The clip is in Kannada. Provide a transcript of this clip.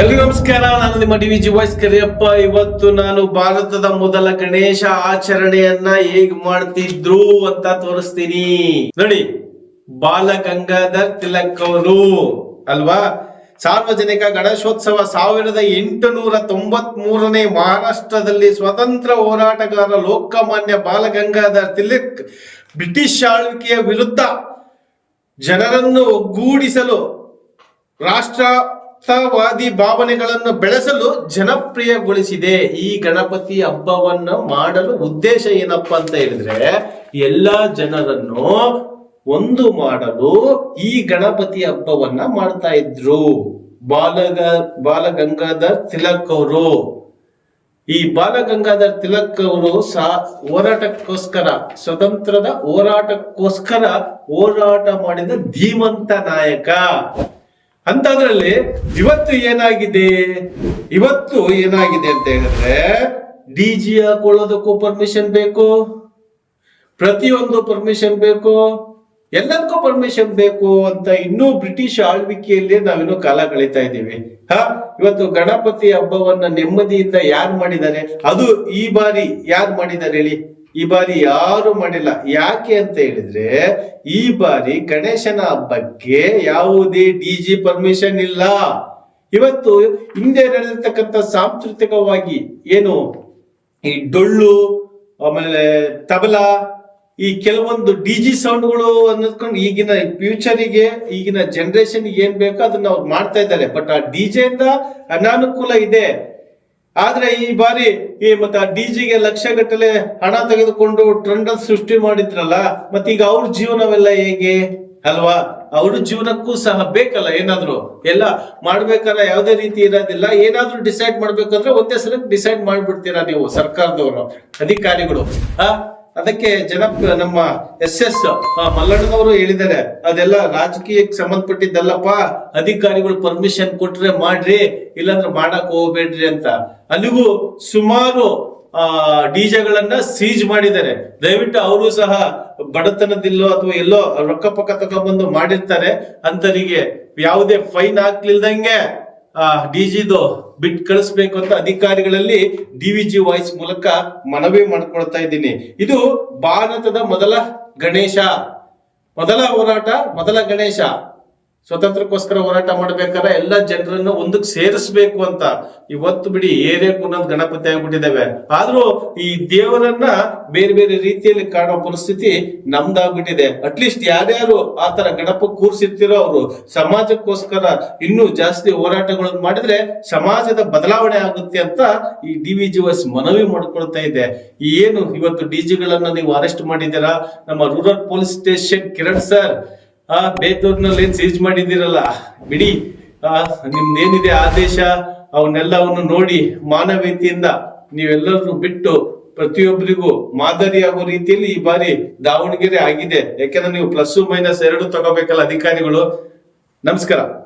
ಎಲ್ರಿಗೂ ನಮಸ್ಕಾರ. ನಾನು ನಿಮ್ಮ D V G voice Kariyappa. ಇವತ್ತು ನಾನು ಭಾರತದ ಮೊದಲ ಗಣೇಶ ಆಚರಣೆಯನ್ನ ಹೇಗ್ ಮಾಡ್ತಿದ್ರು ಅಂತ ತೋರಿಸ್ತೀನಿ. ನೋಡಿ, ಬಾಲ ಗಂಗಾಧರ್ ತಿಲಕ್ ಅವರು. ಅಲ್ವಾ? ಸಾರ್ವಜನಿಕ ಗಣೇಶೋತ್ಸವ ಸಾವಿರದ ಎಂಟುನೂರ ತೊಂಬತ್ ಮೂರನೇ ಮಹಾರಾಷ್ಟ್ರದಲ್ಲಿ ಸ್ವತಂತ್ರ ಹೋರಾಟಗಾರ ಲೋಕಮಾನ್ಯ ಬಾಲ ಗಂಗಾಧರ್ ತಿಲಕ್ ಬ್ರಿಟಿಷ್ ಆಳ್ವಿಕೆಯ ವಿರುದ್ಧ ಜನರನ್ನು ಒಗ್ಗೂಡಿಸಲು ರಾಷ್ಟ್ರವಾದಿ ಭಾವನೆಗಳನ್ನು ಬೆಳೆಸಲು ಜನಪ್ರಿಯಗೊಳಿಸಿದೆ. ಈ ಗಣಪತಿ ಹಬ್ಬವನ್ನು ಮಾಡಲು ಉದ್ದೇಶ ಏನಪ್ಪಾ ಅಂತ ಹೇಳಿದ್ರೆ, ಎಲ್ಲ ಜನರನ್ನು ಒಂದು ಮಾಡಲು ಈ ಗಣಪತಿ ಹಬ್ಬವನ್ನ ಮಾಡ್ತಾ ಇದ್ರು. ಬಾಲಗ, ಬಾಲಗಂಗಾಧರ್ ತಿಲಕ್ ಅವರು. ಈ ಬಾಲಗಂಗಾಧರ್ ತಿಲಕ್ ಅವರು ಸಾ ಹೋರಾಟಕ್ಕೋಸ್ಕರ, ಸ್ವತಂತ್ರದ ಹೋರಾಟಕ್ಕೋಸ್ಕರ ಹೋರಾಟ ಮಾಡಿದ ಧೀಮಂತ ನಾಯಕ. ಅಂತದ್ರಲ್ಲಿ ಇವತ್ತು ಏನಾಗಿದೆ? ಇವತ್ತು ಏನಾಗಿದೆ ಅಂತ ಹೇಳಿದ್ರೆ ಡಿ ಜಿ ಹಾಕೊಳ್ಳೋದಕ್ಕೂ ಪರ್ಮಿಷನ್ ಬೇಕು, ಪ್ರತಿಯೊಂದು ಪರ್ಮಿಷನ್ ಬೇಕು, ಎಲ್ಲದಕ್ಕೂ ಪರ್ಮಿಷನ್ ಬೇಕು ಅಂತ ಇನ್ನೂ ಬ್ರಿಟಿಷ್ ಆಳ್ವಿಕೆಯಲ್ಲಿ ನಾವಿನ್ನು ಕಾಲ ಕಳೀತಾ ಇದ್ದೀವಿ. ಹ, ಇವತ್ತು ಗಣಪತಿ ಹಬ್ಬವನ್ನ ನೆಮ್ಮದಿಯಿಂದ ಯಾರು ಮಾಡಿದ್ದಾರೆ? ಅದು ಈ ಬಾರಿ ಯಾರು ಮಾಡಿದ್ದಾರೆ ಹೇಳಿ? ಈ ಬಾರಿ ಯಾರು ಮಾಡಿಲ್ಲ. ಯಾಕೆ ಅಂತ ಹೇಳಿದ್ರೆ, ಈ ಬಾರಿ ಗಣೇಶನ ಹಬ್ಬಕ್ಕೆ ಯಾವುದೇ ಡಿ ಜಿ ಪರ್ಮಿಷನ್ ಇಲ್ಲ. ಇವತ್ತು ಹಿಂದೆ ನಡೆದಿರ್ತಕ್ಕಂಥ ಸಾಂಸ್ಕೃತಿಕವಾಗಿ ಏನು, ಈ ಡೊಳ್ಳು, ಆಮೇಲೆ ತಬಲಾ, ಈ ಕೆಲವೊಂದು ಡಿ ಜಿ ಸೌಂಡ್ಗಳು ಅನ್ನೋದ್ಕೊಂಡು ಈಗಿನ ಫ್ಯೂಚರಿಗೆ ಈಗಿನ ಜನರೇಷನ್ ಏನ್ ಬೇಕೋ ಅದನ್ನ ಅವ್ರು ಮಾಡ್ತಾ ಇದ್ದಾರೆ. ಬಟ್ ಆ ಡಿ ಇಂದ ಅನಾನುಕೂಲ ಇದೆ. ಆದ್ರೆ ಈ ಬಾರಿ ಈ ಮತ್ತೆ ಆ ಡಿ ಜಿಗೆ ಲಕ್ಷ ಗಟ್ಟಲೆ ಹಣ ತೆಗೆದುಕೊಂಡು ಟ್ರೆಂಡ್ ಸೃಷ್ಟಿ ಮಾಡಿದ್ರಲ್ಲ ಮತ್ತೀಗ ಅವ್ರ ಜೀವನವೆಲ್ಲ ಹೇಗೆ? ಅಲ್ವಾ? ಅವ್ರ ಜೀವನಕ್ಕೂ ಸಹ ಬೇಕಲ್ಲ ಏನಾದ್ರು? ಎಲ್ಲ ಮಾಡ್ಬೇಕಲ್ಲ ಯಾವುದೇ ರೀತಿ ಇರೋದಿಲ್ಲ. ಏನಾದ್ರೂ ಡಿಸೈಡ್ ಮಾಡ್ಬೇಕಂದ್ರೆ ಒಂದೇ ಸಲ ಡಿಸೈಡ್ ಮಾಡ್ಬಿಡ್ತೀರಾ ನೀವು ಸರ್ಕಾರದವರು ಅಧಿಕಾರಿಗಳು, ಆ? ಅದಕ್ಕೆ ಜನ ನಮ್ಮ ಎಸ್ ಎಸ್ ಮಲ್ಲಣ್ಣನವರು ಹೇಳಿದ್ದಾರೆ, ಅದೆಲ್ಲ ರಾಜಕೀಯಕ್ಕೆ ಸಂಬಂಧಪಟ್ಟಿದ್ದಲ್ಲಪ್ಪ. ಅಧಿಕಾರಿಗಳು ಪರ್ಮಿಷನ್ ಕೊಟ್ರೆ ಮಾಡ್ರಿ, ಇಲ್ಲಾಂದ್ರೆ ಮಾಡಕ್ ಹೋಗ್ಬೇಡ್ರಿ ಅಂತ. ಅಲ್ಲಿಗೂ ಸುಮಾರು, ಆ ಡಿಜೆಗಳನ್ನ ಸೀಜ್ ಮಾಡಿದ್ದಾರೆ. ದಯವಿಟ್ಟು ಅವರು ಸಹ ಬಡತನದಿಲ್ಲೋ ಅಥವಾ ಎಲ್ಲೋ ರೊಕ್ಕ ಪಕ್ಕ ತಗೊಂಡ್ಬಂದು ಮಾಡಿರ್ತಾರೆ. ಅಂತರಿಗೆ ಯಾವುದೇ ಫೈನ್ ಹಾಕ್ಲಿಲ್ದಂಗೆ, ಆ ಡಿಜಿದು ಬಿಟ್ ಕಳಿಸ್ಬೇಕು ಅಂತ ಅಧಿಕಾರಿಗಳಲ್ಲಿ ಡಿವಿಜಿ ವಾಯ್ಸ್ ಮೂಲಕ ಮನವಿ ಮಾಡ್ಕೊಳ್ತಾ ಇದ್ದೀನಿ. ಇದು ಭಾರತದ ಮೊದಲ ಗಣೇಶ. ಮೊದಲ ಹೋರಾಟ, ಮೊದಲ ಗಣೇಶ. ಸ್ವತಂತ್ರಕ್ಕೋಸ್ಕರ ಹೋರಾಟ ಮಾಡ್ಬೇಕಾದ್ರೆ ಎಲ್ಲ ಜನರನ್ನು ಒಂದಕ್ಕೆ ಸೇರಿಸ್ಬೇಕು ಅಂತ. ಇವತ್ತು ಬಿಡಿ ಏರಿಯಾಕ್ಕೆ ಒಂದೊಂದು ಗಣಪತಿ ಆಗ್ಬಿಟ್ಟಿದ್ದಾವೆ. ಆದ್ರೂ ಈ ದೇವರನ್ನ ಬೇರೆ ಬೇರೆ ರೀತಿಯಲ್ಲಿ ಕಾಣೋ ಪರಿಸ್ಥಿತಿ ನಮ್ದಾಗ್ಬಿಟ್ಟಿದೆ. ಅಟ್ಲೀಸ್ಟ್ ಯಾರ್ಯಾರು ಆತರ ತರ ಗಣಪ ಕೂರ್ಸಿರ್ತಿರೋ ಅವರು, ಸಮಾಜಕ್ಕೋಸ್ಕರ ಇನ್ನೂ ಜಾಸ್ತಿ ಹೋರಾಟಗಳನ್ನು ಮಾಡಿದ್ರೆ ಸಮಾಜದ ಬದಲಾವಣೆ ಆಗುತ್ತೆ ಅಂತ ಈ ಡಿ ವಿ ಜಿ ವೈಸ್ ಮನವಿ ಮಾಡ್ಕೊಳ್ತಾ ಇದೆ. ಏನು, ಇವತ್ತು ಡಿ ಜಿಗಳನ್ನ ನೀವು ಅರೆಸ್ಟ್ ಮಾಡಿದ್ದೀರಾ? ನಮ್ಮ rural police station Kiran sir ಆ ಬೇತೂರ್ನಲ್ಲಿ ಏನ್ ಸೀಜ್ ಮಾಡಿದ್ದೀರಲ್ಲ? ಬಿಡಿ. ಆ, ನಿಮ್ದೇನಿದೆ ಆದೇಶ? ಅವನ್ನೆಲ್ಲವನ್ನು ನೋಡಿ ಮಾನವೀಯತೆಯಿಂದ ನೀವೆಲ್ಲರನ್ನು ಬಿಟ್ಟು ಪ್ರತಿಯೊಬ್ಬರಿಗೂ ಮಾದರಿಯಾಗುವ ರೀತಿಯಲ್ಲಿ ಈ ಬಾರಿ ದಾವಣಗೆರೆ ಆಗಿದೆ. ಯಾಕೆಂದ್ರೆ ನೀವು ಪ್ಲಸ್ ಮೈನಸ್ ಎರಡು ತಗೋಬೇಕಲ್ಲ ಅಧಿಕಾರಿಗಳು. ನಮಸ್ಕಾರ.